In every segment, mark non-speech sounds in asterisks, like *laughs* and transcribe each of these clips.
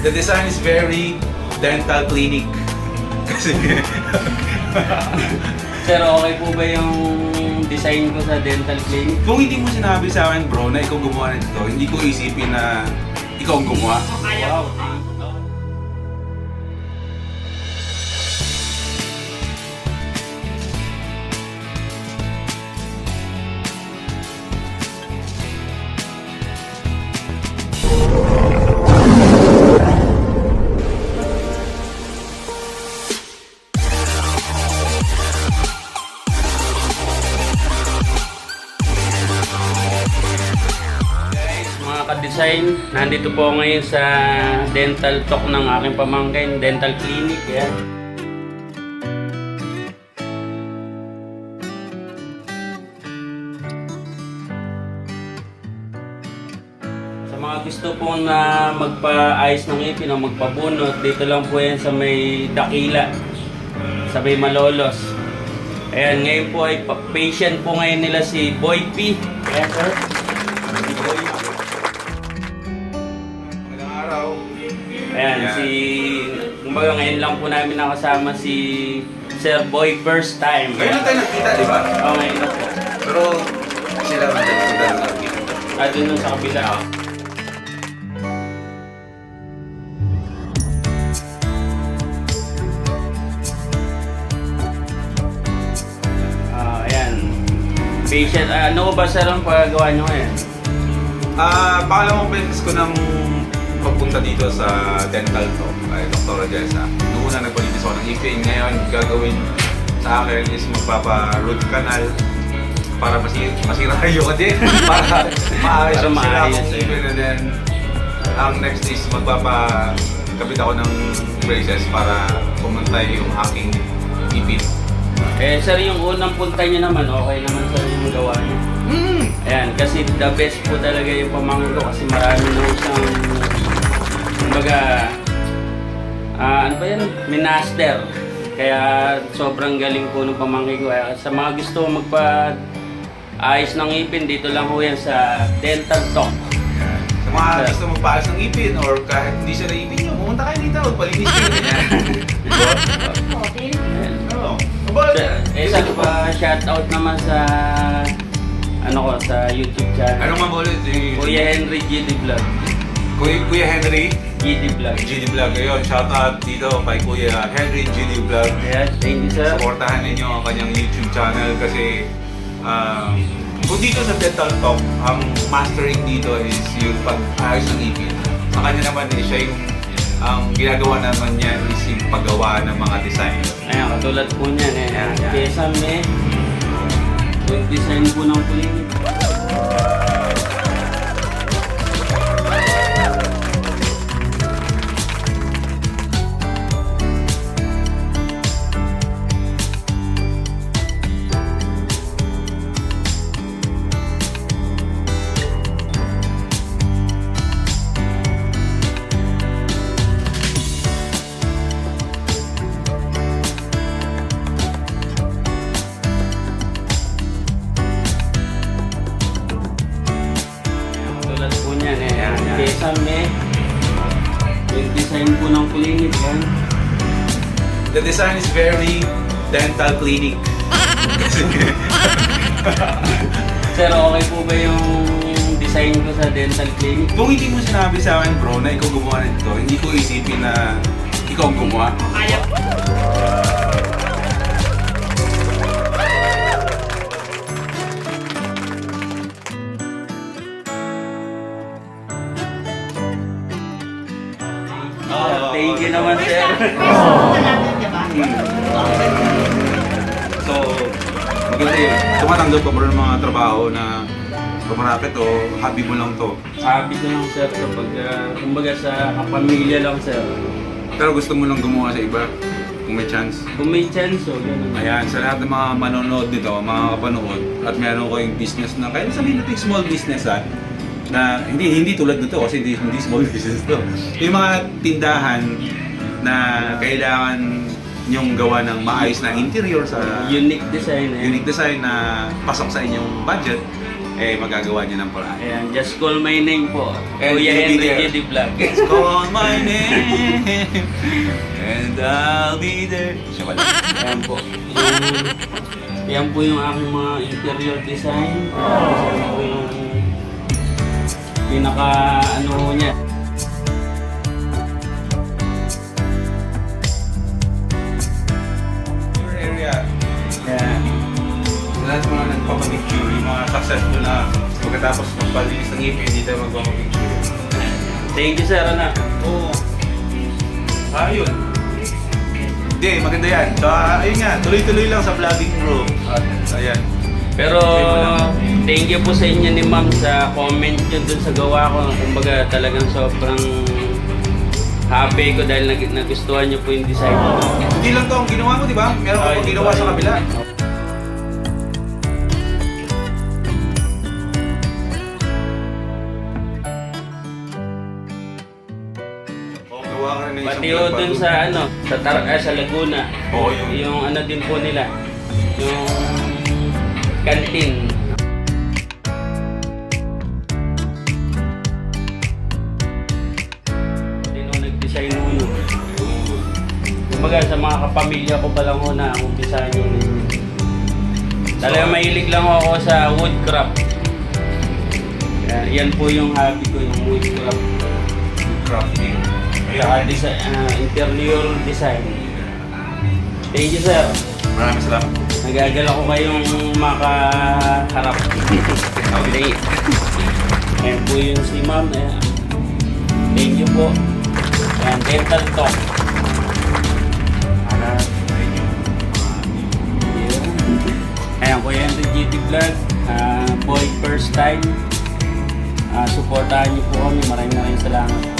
The design is very dental clinic. Kasi Sir, okay po ba yung design ko sa dental clinic? kung hindi mo sinabi sa akin bro na ikaw gumawa nito, hindi ko isipin na ikaw ang gumawa. Wow. Mga ka-design, nandito po ngayon sa dental talk ng aking pamangkin, dental clinic. Yan. Sa mga gusto po na magpa-ayos ng ngipin o magpabunot, dito lang po yan sa may Dakila, sa may Malolos. Ayan, ngayon po ay pa- patient po ngayon nila si Boy P. Ayan, sir. Si Boy Magandang Ayan, si... Kumbaga ngayon lang po namin nakasama si Sir Boy first time. Ngayon lang tayo nakita, di ba? Oo, ngayon lang po. Pero sila magdala lang dito. Ah, dun nun sa kabila. Ah, ayan. Patient, ah, ano ba sir ang pagagawa nyo ngayon? Ah, pangalawang beses ko nang pagpunta dito sa dental to kay Dr. Jessa. Noong una nagpalitis ako ng ipin, ngayon gagawin sa akin is magpapa-root canal para masira, masira *laughs* yung din. para maayos Para sila akong eh. ipin. And then, ang next is magpapakabit ako ng braces para pumantay yung aking ipin. Eh, sir, yung unang punta nyo naman, okay naman sir yung gawa nyo. Mm. Ayan, kasi the best po talaga yung pamangkin ko kasi marami na siyang, kumbaga, ah, ano ba yan? Minaster. Kaya sobrang galing po ng pamangkin ko. Kaya sa mga gusto magpa ayos ng ipin, dito lang po yan sa Dental Talk. Sa mga gusto magpaayos ng ipin or kahit hindi siya na ipin nyo, pumunta kayo dito, magpalinis kayo ganyan. *laughs* Diba? Ayan. Oo. Aba, Sa- Eh, sa pa shoutout naman sa ano ko sa YouTube channel. Anong mga ulit? Si Kuya Henry GD Vlog. Kuya, Kuya Henry, GD Vlog. GD Vlog. Ayun, shout out dito kay Kuya Henry GD Vlog. Yes, thank you sir. Supportahan ninyo ang kanyang YouTube channel kasi um, kung dito sa Dental Talk, ang mastering dito is yung pag-ayos ng ipin. Sa kanya naman eh, siya yung ang ginagawa naman niya is yung paggawa ng mga design. Ayan, katulad po niyan eh. Ayan, ayan. Kesa may design po ng clinic. The design is very dental clinic. Sir, okay po ba yung design ko sa dental clinic? kung hindi mo sinabi sa akin bro na ikaw gumawa nito, hindi ko isipin na ikaw ang gumawa. Oh, thank you naman sir. So, maganda yun. Tumatanggap ka bro ng mga trabaho na pumarapit o hobby mo lang to. Sabi ko lang sir kapag uh, kumbaga sa kapamilya lang sir. Pero gusto mo lang gumawa sa iba kung may chance. Kung may chance o gano'n. Ayan, sa lahat ng mga manonood dito, mga kapanood, at meron ko yung business na, kaya sabihin natin small business ha, na hindi hindi tulad nito kasi hindi, hindi small *laughs* business to. Yung mga tindahan na kailangan yung gawa ng maayos na interior sa Unique design eh. unique design na pasok sa inyong budget, eh magagawa niya ng paraan. Ayan, just call my name po. And Kuya Henry there. J. D. Vlog. Just call *laughs* my name and I'll be there. Siya pala. Ayan po. Yung, yan po yung aking mga interior design. Yan po yung pinaka ano niya. Nagpapapicture, yung mga successful na pagkatapos magpalinis ng ngipin, hindi tayo magpapapicture. Thank you sir, anak. Oo. Ayun. Hindi, maganda yan. So, ah, ayun nga, tuloy-tuloy lang sa vlogging bro. At ayan. Pero thank you po sa inyo ni ma'am sa comment nyo dun sa gawa ko. Kumbaga talagang sobrang happy ko dahil nag nagustuhan nyo po yung design ko. Hindi lang to ang ginawa mo, di ba? Meron pang ginawa sa kabila. Gawa ka rin ng isang Pati ho dun sa ano, sa Tar ah, sa Laguna. Oo, yung- yung ano din po nila. Yung canteen. Din ho nag-design ho yun. Kumbaga sa mga kapamilya ko pa lang ho na umpisahan yun. Talagang mahilig lang ho ako sa woodcraft. Yan, yan po yung hobby ko, yung woodcraft. crafting. Saka design, ah, interior design. Thank you, sir. Maraming salamat. Nagagala ko kayong makaharap. okay. Ayan po yung si ma'am. Ayan. Thank you po. Ayan, dental talk. Ayan po yan, the GT Vlog. Ah, boy, first time. Ah, supportahan niyo po kami. Maraming maraming salamat.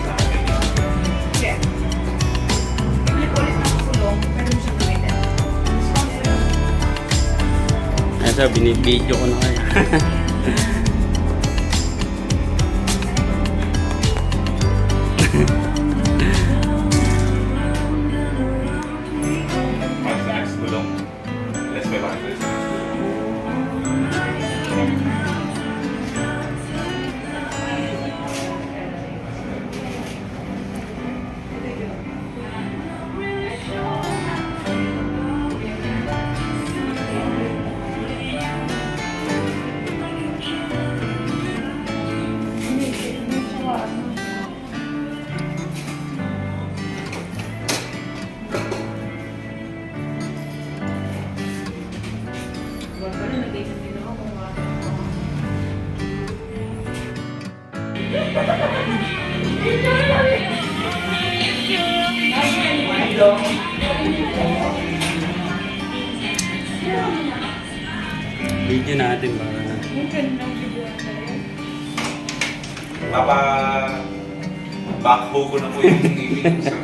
Sir, binibidyo ko na kayo. Mas *laughs* Video natin para Papa backhoe ko na po yung *laughs* ngipin ko sa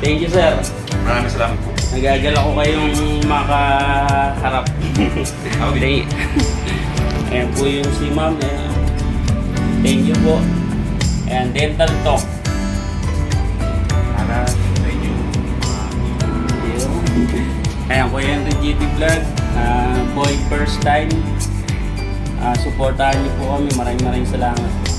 Thank you, sir. Maraming salamat po. Nagagala ko kayong makaharap. *laughs* Thank *laughs* Ayan po yung si ma'am. Ayan. Thank you po. Ayan, dental talk. Para sa inyo. Ayan yan, the GT Vlog. Ah, boy, first time. Ah, supportahan niyo po kami. Maraming maraming salamat.